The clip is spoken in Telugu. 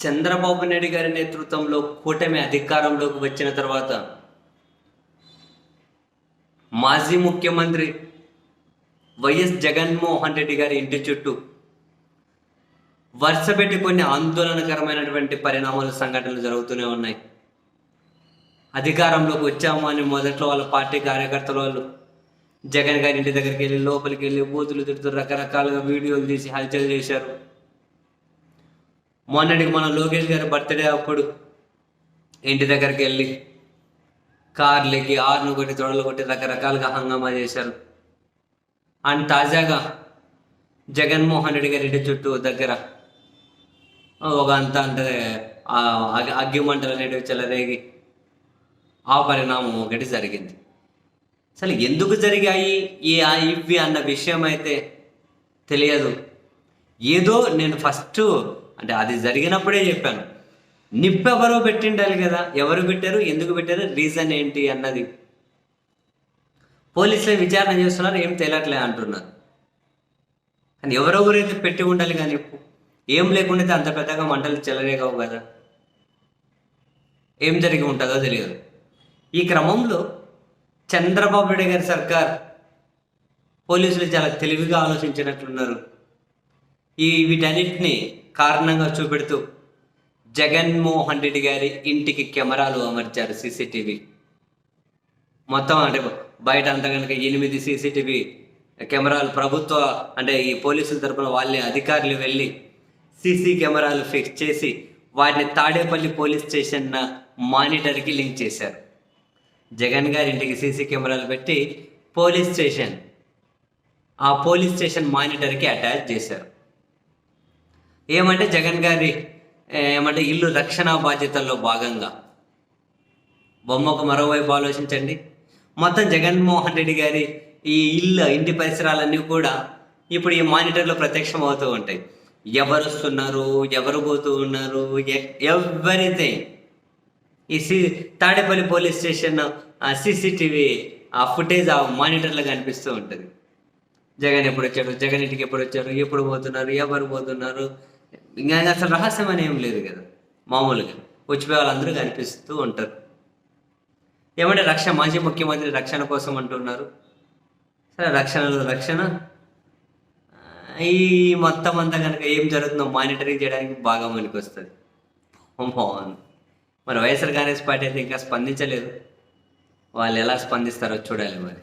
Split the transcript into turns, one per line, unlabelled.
చంద్రబాబు నాయుడు గారి నేతృత్వంలో కూటమి అధికారంలోకి వచ్చిన తర్వాత మాజీ ముఖ్యమంత్రి వైఎస్ జగన్మోహన్ రెడ్డి గారి ఇంటి చుట్టూ వరుసపెట్టి కొన్ని ఆందోళనకరమైనటువంటి పరిణామాలు సంఘటనలు జరుగుతూనే ఉన్నాయి. అధికారంలోకి వచ్చాము అని మొదట్లో వాళ్ళ పార్టీ కార్యకర్తల వాళ్ళు జగన్ గారి ఇంటి దగ్గరికి వెళ్ళి లోపలికి వెళ్ళి బూతులు తిడుతూ రకరకాలుగా వీడియోలు తీసి హల్చల్ చేశారు. మొన్నటికి మన లోకేష్ గారి బర్త్డే అప్పుడు ఇంటి దగ్గరికి వెళ్ళి కార్లకి ఆరును కొట్టి తొడలు కొట్టి రకరకాలుగా హంగామా చేశారు. అండ్ తాజాగా జగన్మోహన్ రెడ్డి గారి ఇంటి చుట్టూ దగ్గర ఒక అంత అంటే అగ్గిమంటలు అగ్గి- అనేటివి చెలరేగి ఆ పరిణామం ఒకటి జరిగింది. అసలు ఎందుకు జరిగాయి? ఏ ఆ- ఇవి అన్న విషయం అయితే తెలియదు. ఏదో నేను ఫస్ట్ అంటే అది జరిగినప్పుడే చెప్పాను. నిప్పు ఎవరో పెట్టిండాలి కదా ఎవరు పెట్టారు ఎందుకు పెట్టారు రీజన్ ఏంటి అన్నది. పోలీసులు విచారణ చేస్తున్నారు ఏం తేలట్లే అంటున్నారు. కానీ ఎవరెవరైతే పెట్టి ఉండాలి కానీ ఏం లేకుండా అంత పెద్దగా మంటలు చెలరేగవు కదా. ఏం జరిగి ఉంటుందో తెలియదు. ఈ క్రమంలో చంద్రబాబు నాయుడు గారి సర్కార్ పోలీసులు చాలా తెలివిగా ఆలోచించినట్లున్నారు. ఈ వీటన్నిటిని కారణంగా చూపెడుతూ జగన్మోహన్ రెడ్డి గారి ఇంటికి కెమెరాలు అమర్చారు సీసీటీవీ. మొత్తం అంటే బయట అంతా కనుక ఎనిమిది సీసీటీవీ కెమెరాలు ప్రభుత్వ అంటే ఈ పోలీసుల తరపున వాళ్ళే అధికారులు వెళ్ళి సీసీ కెమెరాలు ఫిక్స్ చేసి వాటిని తాడేపల్లి పోలీస్ స్టేషన్ మానిటర్కి లింక్ చేశారు. జగన్ గారి ఇంటికి సీసీ కెమెరాలు పెట్టి పోలీస్ స్టేషన్ ఆ పోలీస్ స్టేషన్ మానిటర్కి అటాచ్ చేశారు. ఏమంటే జగన్ గారి ఏమంటే ఇల్లు రక్షణ బాధ్యతల్లో భాగంగా. బొమ్మకు మరోవైపు ఆలోచించండి. మొత్తం జగన్మోహన్ రెడ్డి గారి ఈ ఇల్లు ఇంటి పరిసరాలన్నీ కూడా ఇప్పుడు ఈ మానిటర్లో ప్రత్యక్షం అవుతూ ఉంటాయి. ఎవరు వస్తున్నారు ఎవరు పోతూ ఉన్నారు ఎవ్రీథింగ్. ఈ సి తాడేపల్లి పోలీస్ స్టేషన్ సీసీటీవీ ఆ ఫుటేజ్ ఆ మానిటర్లో కనిపిస్తూ ఉంటుంది. జగన్ ఎప్పుడు వచ్చారు జగన్ ఇంటికి ఎప్పుడు వచ్చారు? ఎప్పుడు పోతున్నారు? ఎవరు పోతున్నారు? ఇంకా అసలు రహస్యం అని ఏం లేదు కదా. మామూలుగా వచ్చిపోయే వాళ్ళందరూ కనిపిస్తూ ఉంటారు. ఏమంటే రక్షణ మాజీ ముఖ్యమంత్రి రక్షణ కోసం అంటున్నారు. సరే రక్షణలో రక్షణ. ఈ మొత్తం అంతా కనుక ఏం జరుగుతుందో మానిటరింగ్ చేయడానికి బాగా మనకి వస్తుంది బాగుంది మరి వైఎస్ఆర్ కాంగ్రెస్ పార్టీ అయితే ఇంకా స్పందించలేదు. వాళ్ళు ఎలా స్పందిస్తారో చూడాలి మరి.